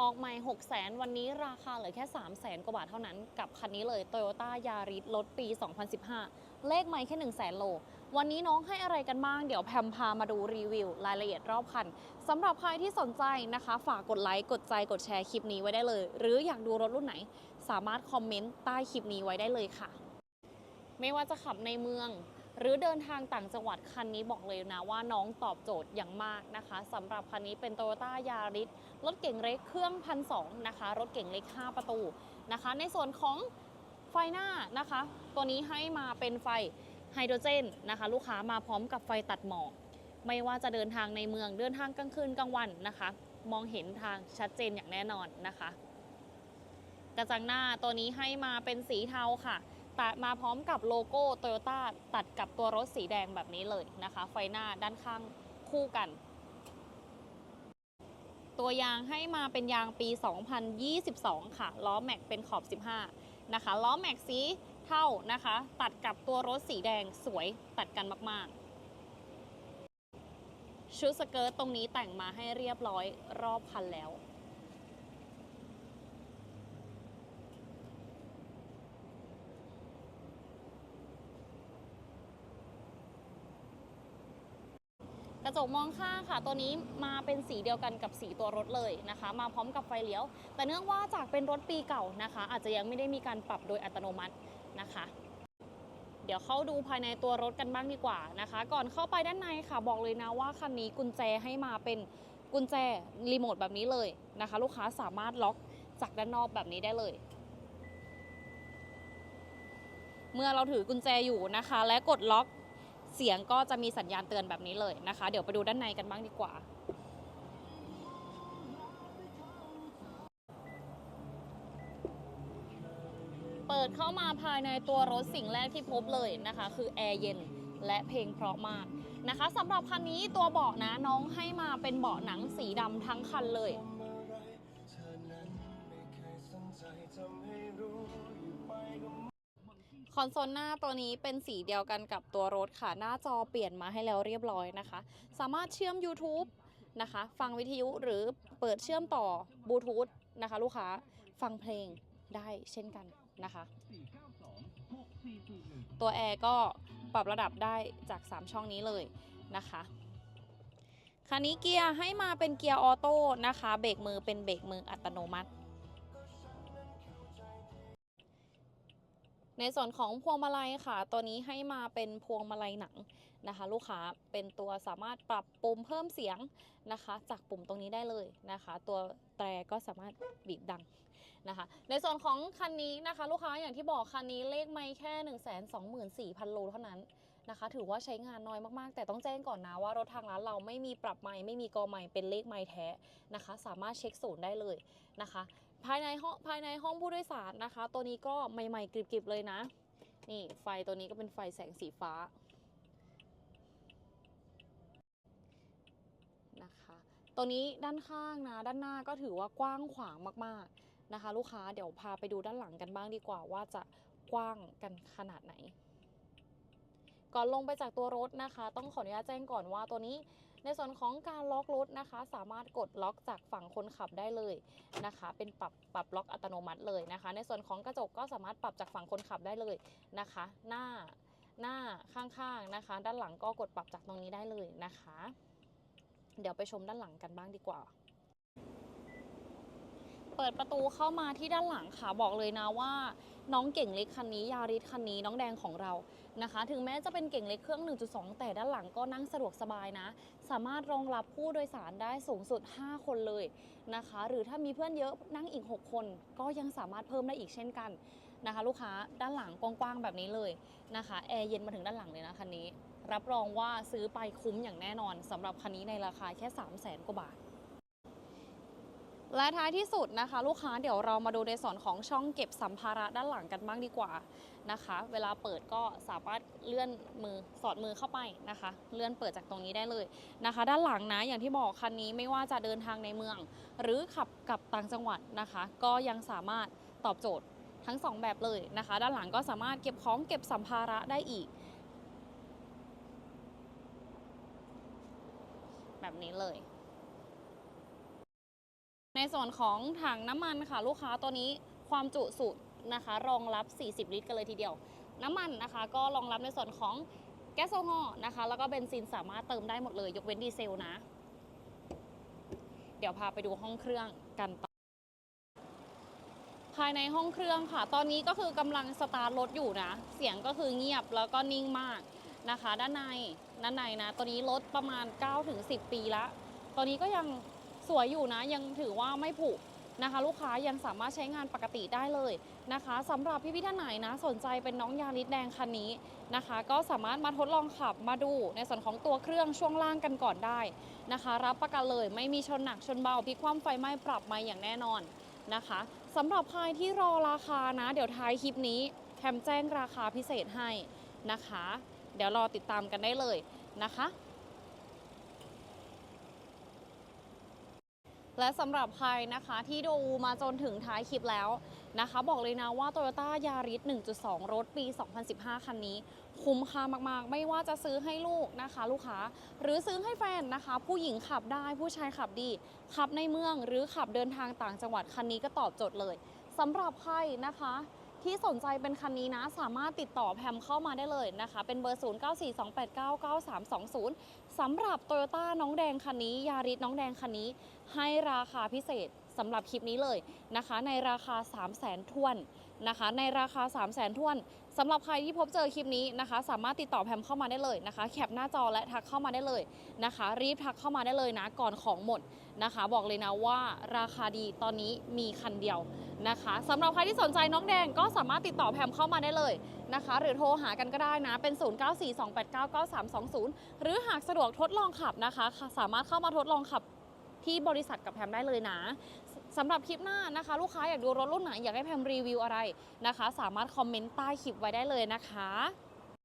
ออกใหม่ 6 0 0 0 0วันนี้ราคาเหลือแค่ 3 0 0 0 0 0 กว่าบาทเท่านั้น กับคันนี้เลย Toyota Yaris รถปี 2015 เลขไม่แค่ 1 0 0 0 0 0 โล วันนี้น้องให้อะไรกันบ้าง เดี๋ยวแพมพามาดูรีวิว รายละเอียดรอบคันสำหรับใครที่สนใจนะคะ ฝากกดไลค์ กดใจ กดแชร์คลิปนี้ไว้ได้เลย หรืออยากดูรถรุ่นไหน สามารถคอมเมนต์ใต้คลิปนี้ไว้ได้เลยค่ะ ไม่ว่าจะขับในเมือง หรือเดินทางต่างจังหวัดคันนี้บอกเลยนะว่าน้องตอบโจทย์อย่างมากนะคะสำหรับคันนี้เป็น Toyota Yaris รถเก่งเล็กเครื่องพันสนะคะ รถเก่งเล็ก 5 ประตูนะคะ ในส่วนของไฟหน้านะคะ ตัวนี้ให้มาเป็นไฟไฮโดรเจนนะคะ ลูกค้ามาพร้อมกับไฟตัดหมอกไม่ว่าจะเดินทางในเมืองเดินทางกลางคืนกลางวันนะคะ มองเห็นทางชัดเจนอย่างแน่นอนนะคะ กระจังหน้าตัวนี้ให้มาเป็นสีเทาค่ะ ตมาพร้อมกับโลโก้โตโยต้าตัดกับตัวรถสีแดงแบบนี้เลยนะคะ ไฟหน้าด้านข้างคู่กัน ตัวยางให้มาเป็นยางปี 2022 ค่ะล้อแม็กเป็นขอบ 15 นะคะล้อแม็กสีเท่านะคะ ตัดกับตัวรถสีแดงสวยตัดกันมาก ๆชุดสเกิร์ตตรงนี้แต่งมาให้เรียบร้อยรอบคันแล้ว ระจกมองข้างค่ะ ตัวนี้มาเป็นสีเดียวกันกับสีตัวรถเลยนะคะ มาพร้อมกับไฟเลี้ยว แต่เนื่องว่าจากเป็นรถปีเก่านะคะ อาจจะยังไม่ได้มีการปรับโดยอัตโนมัตินะคะเดี๋ยวเข้าดูภายในตัวรถกันบ้างดีกว่านะคะ ก่อนเข้าไปด้านในค่ะบอกเลยนะว่าคันนี้กุญแจให้มาเป็นกุญแจรีโมทแบบนี้เลยนะคะ ลูกค้าสามารถล็อกจากด้านนอกแบบนี้ได้เลย เมื่อเราถือกุญแจอยู่นะคะ และกดล็อก เสียงก็จะมีสัญญาณเตือนแบบนี้เลยนะคะ เดี๋ยวไปดูด้านในกันบ้างดีกว่าเปิดเข้ามาภายในตัวรถสิ่งแรกที่พบเลยนะคะ คือแอร์เย็นและเพลงเพราะมากนะคะสำหรับคันนี้ตัวเบาะนะน้องให้มาเป็นเบาะหนังสีดำทั้งคันเลย อนโซลหน้าตัวนี้เป็นสีเดียวกันกับตัวรถค่ะ หน้าจอเปลี่ยนมาให้แล้วเรียบร้อยนะคะ สามารถเชื่อม YouTube นะคะ ฟังวิทยุหรือเปิดเชื่อมต่อบลูทูธนะคะ ลูกค้าฟังเพลงได้เช่นกันนะคะ ตัวแอร์ก็ปรับระดับได้จาก 3 ช่องนี้เลยนะคะคันนี้เกียร์ให้มาเป็นเกียร์ออโต้นะคะ เบรกมือเป็นเบรกมืออัตโนมัติ ในส่วนของพวงมาลัยค่ะ ตัวนี้ให้มาเป็นพวงมาลัยหนังนะคะ ลูกค้าเป็นตัวสามารถปรับปุ่มเพิ่มเสียงนะคะ จากปุ่มตรงนี้ได้เลยนะคะ ตัวแตรก็สามารถบีบดังนะคะ ในส่วนของคันนี้นะคะ ลูกค้าอย่างที่บอกคันนี้เลขไม่แค่ 1 2 4 0 0 0โลเท่านั้นนะคะ ถือว่าใช้งานน้อยมากๆ แต่ต้องแจ้งก่อนนะว่ารถทางร้านเราไม่มีปรับไม่ไม่มีกอไม่เป็นเลขไม่แท้นะคะ สามารถเช็คศูนย์ได้เลยนะคะ ภายในห้องภายในห้องผู้โดยสารนะคะ ตัวนี้ก็ใหม่ๆกริบๆเลยนะ นี่ไฟตัวนี้ก็เป็นไฟแสงสีฟ้านะคะตัวนี้ด้านข้างนะด้านหน้าก็ถือว่ากว้างขวางมากๆนะคะ ลูกค้าเดี๋ยวพาไปดูด้านหลังกันบ้างดีกว่าว่าจะกว้างกันขนาดไหน ก่อนลงไปจากตัวรถนะคะ ต้องขออนุญาตแจ้งก่อนว่าตัวนี้ ในส่วนของการล็อกรถนะคะ สามารถกดล็อกจากฝั่งคนขับได้เลยนะคะ เป็นปรับปรับล็อกอัตโนมัติเลยนะคะ ในส่วนของกระจกก็สามารถปรับจากฝั่งคนขับได้เลยนะคะ หน้าหน้าข้างๆนะคะ ด้านหลังก็กดปรับจากตรงนี้ได้เลยนะคะ เดี๋ยวไปชมด้านหลังกันบ้างดีกว่าเปิดประตูเข้ามาที่ด้านหลังค่ะบอกเลยนะว่า น้องเก่งเล็กคันนี้ยาริสคันนี้น้องแดงของเรา นะคะ ถึงแม้จะเป็นเก่งเล็กเครื่อง 1.2 แต่ด้านหลังก็นั่งสะดวกสบายนะ สามารถรองรับผู้โดยสารได้สูงสุด 5 คนเลยนะคะ หรือถ้ามีเพื่อนเยอะนั่งอีก 6 คน ก็ยังสามารถเพิ่มได้อีกเช่นกันนะคะ ลูกค้าด้านหลังกว้างๆแบบนี้เลยนะคะแอร์เย็นมาถึงด้านหลังเลยนะคันนี้ รับรองว่าซื้อไปคุ้มอย่างแน่นอนสำหรับคันนี้ในราคาแค่ 3 0 0 0 0 0กว่าบาท และท้ายที่สุดนะคะ ลูกค้าเดี๋ยวเรามาดูในส่วนของช่องเก็บสัมภาระด้านหลังกันบ้างดีกว่านะคะ เวลาเปิดก็สามารถเลื่อนมือสอดมือเข้าไปนะคะ เลื่อนเปิดจากตรงนี้ได้เลยนะคะ ด้านหลังนะอย่างที่บอกคันนี้ไม่ว่าจะเดินทางในเมือง หรือขับกับต่างจังหวัดนะคะ ก็ยังสามารถตอบโจทย์ทั้งสองแบบเลยนะคะ ด้านหลังก็สามารถเก็บของเก็บสัมภาระได้อีก แบบนี้เลย ในส่วนของถังน้ำมันค่ะลูกค้าตัวนี้ความจุสุนะคะ รองรับ 40 ลิตรกันเลยทีเดียว น้ำมันนะคะก็รองรับในส่วนของแก๊สโซฮอล์นะคะ แล้วก็เบนซินสามารถเติมได้หมดเลย ยกเว้นดีเซลนะ เดี๋ยวพาไปดูห้องเครื่องกันต่อภายในห้องเครื่องค่ะ ตอนนี้ก็คือกำลังสตาร์ทรถอยู่นะ เสียงก็คือเงียบแล้วก็นิ่งมากนะคะ ด้านในด้านในนะ ตัวนี้รถประมาณ 9-10 ปีละตอนนี้ก็ยัง สวยอยู่นะยังถือว่าไม่ผุนะคะ ลูกค้ายังสามารถใช้งานปกติได้เลยนะคะสำหรับพี่ๆท่านไหนนะ สนใจเป็นน้องยาริสแดงคันนี้นะคะ ก็สามารถมาทดลองขับมาดูในส่วนของตัวเครื่องช่วงล่างกันก่อนได้นะคะ รับประกันเลยไม่มีชนหนักชนเบาพลิกคว่ำไฟไหม้ปรับมาอย่างแน่นอนนะคะสำหรับใครที่รอราคานะ เดี๋ยวท้ายคลิปนี้แคมแจ้งราคาพิเศษให้นะคะ เดี๋ยวรอติดตามกันได้เลยนะคะ และสำหรับใครนะคะที่ดูมาจนถึงท้ายคลิปแล้วนะคะ บอกเลยนะว่า Toyota Yaris 1.2 รถปี 2015 คันนี้ คุ้มค่ามากๆ ไม่ว่าจะซื้อให้ลูกนะคะ ลูกค้า หรือซื้อให้แฟนนะคะ ผู้หญิงขับได้ผู้ชายขับดี ขับในเมืองหรือขับเดินทางต่างจังหวัดคันนี้ก็ตอบโจทย์เลยสำหรับใครนะคะ ที่สนใจเป็นคันนี้นะ สามารถติดต่อแพมเข้ามาได้เลยนะคะ เป็นเบอร์ 0942899320สำหรับ Toyota น้องแดงคันนี้ยาริสน้องแดงคันนี้ ให้ราคาพิเศษ สำหรับคลิปนี้เลยนะคะ ในราคา 3 0 0 0 0 0ทวนนะคะ ในราคา 3 0 0 0 0 0ทวนสำหรับใครที่พบเจอคลิปนี้นะคะ สามารถติดต่อแพมเข้ามาได้เลยนะคะ แคปหน้าจอและทักเข้ามาได้เลยนะคะ รีบทักเข้ามาได้เลยนะก่อนของหมดนะคะ บอกเลยนะว่าราคาดีตอนนี้มีคันเดียวนะคะสำหรับใครที่สนใจน้องแดงก็สามารถติดต่อแพมเข้ามาได้เลยนะคะ หรือโทรหากันก็ได้นะเป็น 0942899320 หรือหากสะดวกทดลองขับนะคะ สามารถเข้ามาทดลองขับ ที่บริษัทกับแพมได้เลยนะสำหรับคลิปหน้านะคะ ลูกค้าอยากดูรถรุ่นไหนอยากให้แพมรีวิวอะไรนะคะ สามารถคอมเมนต์ใต้คลิปไว้ได้เลยนะคะ